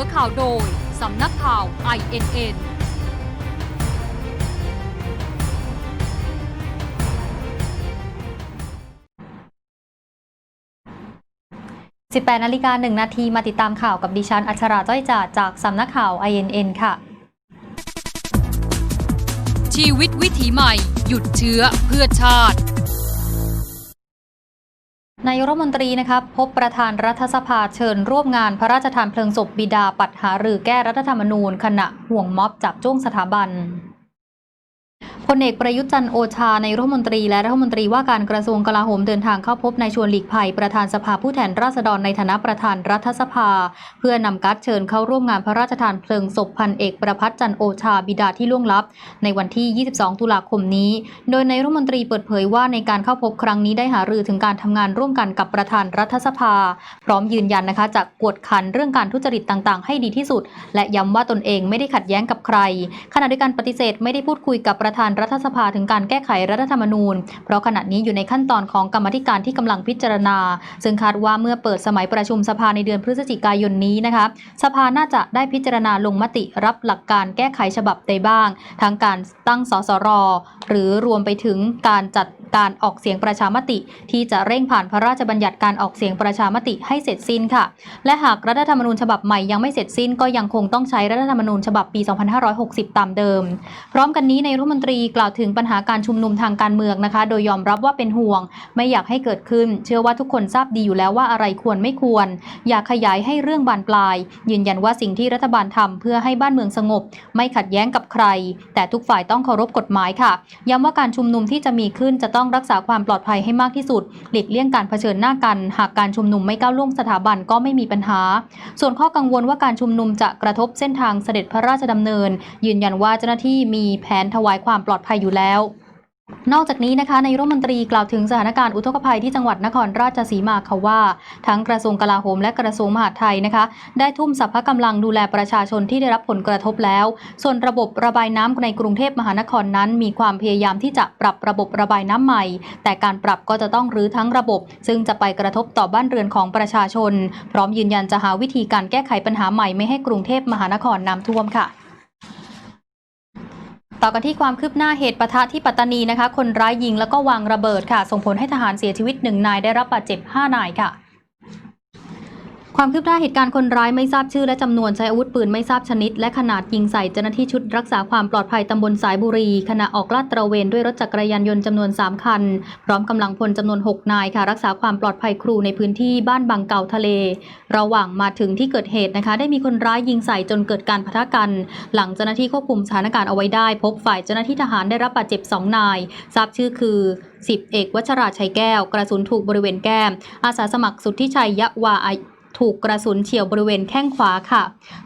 อข่าวโดย สำนักข่าว INN 18นาฬิกา1นาทีมาติดตามข่าวกับดิฉัน อัชราจ้อยจ่าจากสำนักข่าว INN ค่ะ ชีวิตวิถีใหม่ หยุดเชื้อเพื่อชาติ นายรัฐมนตรีนะคะพบประธานรัฐสภาเชิญร่วมงานพระราชทานเพลิงศพบิดาปัดหารือแก้รัฐธรรมนูญ ขณะห่วงม็อบจับจ้วงสถาบัน พลเอกประยุทธ์จันโอชาในรัฐมนตรีและรัฐมนตรีว่าการกระทรวงกลาโหมเดินทางเข้าพบนายชวนหลีกภัยประธานสภาผู้แทนราษฎรในฐานะประธานรัฐสภา เพื่อนำการ์ดเชิญเข้าร่วมงานพระราชทานเพลิงศพพันเอกประพัฒน์จันโอชาบิดาที่ล่วงลับ ในวันที่ 22 ตุลาคมนี้ โดยในายรัฐมนตรีเปิดเผยว่าในการเข้าพบครั้งนี้ได้หารือถึงการทำงานร่วมกันกับประธานรัฐสภา พร้อมยืนยันนะคะจะกวดขันเรื่องการทุจริตต่างๆ ให้ดีที่สุด และย้ำว่าตนเองไม่ได้ขัดแย้งกับใคร ขณะเดียวกันปฏิเสธไม่ได้พูดคุยกับประธานรัฐสภาถึงการแก้ไขรัฐธรรมนูญ เพราะขณะนี้อยู่ในขั้นตอนของกรรมธิการที่กำลังพิจารณา ซึ่งคาดว่าเมื่อเปิดสมัยประชุมสภาในเดือนพฤศจิกายนนี้นะคะ สภาน่าจะได้พิจารณาลงมติรับหลักการแก้ไขฉบับใดบ้าง ทั้งการตั้งสสร หรือรวมไปถึงการจัดการออกเสียงประชามติ ที่จะเร่งผ่านพระราชบัญญัติการออกเสียงประชามติให้เสร็จสิ้นค่ะ และหากรัฐธรรมนูญฉบับใหม่ยังไม่เสร็จสิ้นก็ยังคงต้องใช้รัฐธรรมนูญฉบับปี 2560 ตามเดิม พร้อมกันนี้ในรัฐมนตรีกล่าวถึงปัญหาการชุมนุมทางการเมืองนะคะ โดยยอมรับว่าเป็นห่วง ไม่อยากให้เกิดขึ้น เชื่อว่าทุกคนทราบดีอยู่แล้วว่าอะไรควรไม่ควร อยากขยายให้เรื่องบานปลาย ยืนยันว่าสิ่งที่รัฐบาลทำเพื่อให้บ้านเมืองสงบ ไม่ขัดแย้งกับใคร แต่ทุกฝ่ายต้องเคารพกฎหมายค่ะ ย้ำว่าการชุมนุมที่จะมีขึ้นจะต้องรักษาความปลอดภัยให้มากที่สุด หลีกเลี่ยงการเผชิญหน้ากัน หากการชุมนุมไม่ก้าวล่วงสถาบันก็ไม่มีปัญหา ส่วนข้อกังวลว่าการชุมนุมจะกระทบเส้นทางเสด็จพระราชดำเนิน ยืนยันว่าเจ้าหน้าที่มีแผนถวายความปลอดภัยอยู่แล้ว นอกจากนี้นะคะในายรัฐมนตรีกล่าวถึงสถานการณ์อุทกภัยที่จังหวัดนครราชสีมาค่ะว่า ทั้งกระทรวงกลาโหมและกระทรวงมหาดไทยนะคะ ได้ทุ่มสรรพกำลังดูแลประชาชนที่ได้รับผลกระทบแล้ว ส่วนระบบระบายน้ำในกรุงเทพมหานครนั้น มีความพยายามที่จะปรับระบบระบายน้ำใหม่ แต่การปรับก็จะต้องรื้อทั้งระบบ ซึ่งจะไปกระทบต่อบ้านเรือนของประชาชน พร้อมยืนยันจะหาวิธีการแก้ไขปัญหาใหม่ไม่ให้กรุงเทพมหานครน้ำท่วมค่ะ ต่อกันที่ความคืบหน้าเหตุปะทะที่ปัตตานีนะคะ คนร้ายยิงแล้วก็วางระเบิดค่ะ ส่งผลให้ทหารเสียชีวิตหนึ่งนายได้รับบาดเจ็บ5นายค่ะ ความคืบหน้าเหตุการณ์คนร้ายไม่ทราบชื่อและจำนวนใช้อาวุธปืนไม่ทราบชนิด และขนาดยิงใส่เจ้าหน้าที่ชุดรักษาความปลอดภัยตำบลสายบุรี ขณะออกลาดตระเวนด้วยรถจักรยานยนต์จำนวน 3 คัน พร้อมกำลังพลจำนวน 6 นายค่ะ รักษาความปลอดภัยครูในพื้นที่บ้านบางเก่าทะเล ระหว่างมาถึงที่เกิดเหตุนะคะ ได้มีคนร้ายยิงใส่จนเกิดการพะทะกัน หลังเจ้าหน้าที่ควบคุมสถานการณ์เอาไว้ได้ พบฝ่ายเจ้าหน้าที่ทหารได้รับบาดเจ็บสองนายทราบชื่อคือสิบเอกวัชราชัยแก้ว กระสุนถูกบริเวณแก้มอาสาสมัครสุทธิชัยยะวาอา ถูกกระสุนเฉียวบริเวณแข้งขวาค่ะ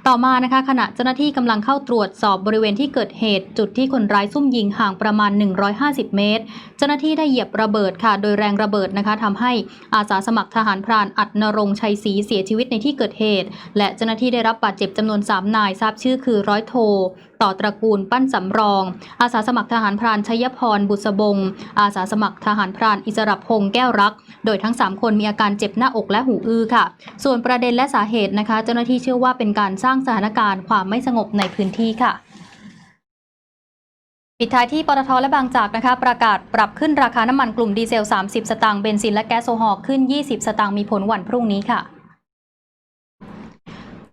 ต่อมานะคะ ขณะเจ้าหน้าที่กำลังเข้าตรวจสอบบริเวณที่เกิดเหตุจุดที่คนร้ายซุ่มยิงห่างประมาณ 150 เมตร เจ้าหน้าที่ได้เหยียบระเบิดค่ะ โดยแรงระเบิดนะคะทำให้อาสาสมัครทหารพรานอัดนรงชัยศรีเสียชีวิตในที่เกิดเหตุ และเจ้าหน้าที่ได้รับบาดเจ็บจำนวน 3 นายทราบชื่อคือร้อยโท ต่อตระกูลปั้นสำรอง อาสาสมัครทหารพรานชัยพรบุษบง อาสาสมัครทหารพรานอิสระพงษ์แก้วรัก โดยทั้ง 3 คนมีอาการเจ็บหน้าอกและหูอื้อค่ะ ส่วนประเด็นและสาเหตุนะคะ เจ้าหน้าที่เชื่อว่าเป็นการสร้างสถานการณ์ความไม่สงบในพื้นที่ค่ะปิดท้ายที่ปตทและบางจากนะคะประกาศปรับขึ้นราคาน้ำมันกลุ่มดีเซล 30 สตางค์เบนซินและแก๊สโซฮอลขึ้น 20 สตางค์มีผลวันพรุ่งนี้ค่ะ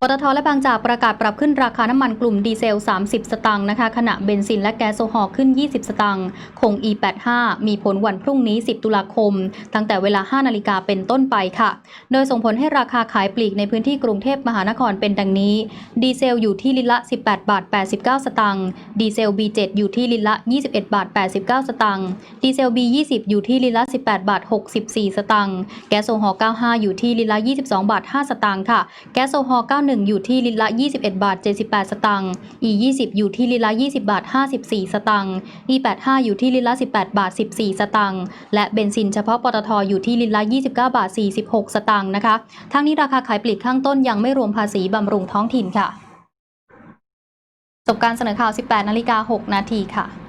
ปตทและบางจากประกาศปรับขึ้นราคาน้ำมันกลุ่มดีเซล 30 สตางค์นะคะ ขณะเบนซินและแก๊สโซฮอล์ขึ้น 20 สตางค์คง E85 มีผลวันพรุ่งนี้ 10 ตุลาคม ตั้งแต่เวลา 5 นาฬิกาเป็นต้นไปค่ะ โดยส่งผลให้ราคาขายปลีกในพื้นที่กรุงเทพมหานครเป็นดังนี้ ดีเซลอยู่ที่ลิตรละ 18 บาท 89 สตางค์ดีเซล B7 อยู่ที่ลิตรละ 21 บาท 89 สตางค์ดีเซล B20 อยู่ที่ลิตรละ 18 บาท 64 สตางค์แก๊สโซฮอล์95 อยู่ที่ลิตรละ 22 บาท 5 สตางค์ค่ะแก๊สโซฮอล์91 อยู่ที่ลิตรละ 21 บาท 78 สตางค์ E20 อยู่ที่ลิตรละ 20 บาท 54 สตางค์ E85 อยู่ที่ลิตรละ 18 บาท 14 สตางค์ และเบนซินเฉพาะปตทอยู่ที่ลิตรละ 29 บาท 46 สตางค์นะคะ ทั้งนี้ราคาขายปลีกข้างต้นยังไม่รวมภาษีบำรุงท้องถิ่นค่ะ จบการเสนอข่าว 18 นาฬิกา 6 นาทีค่ะ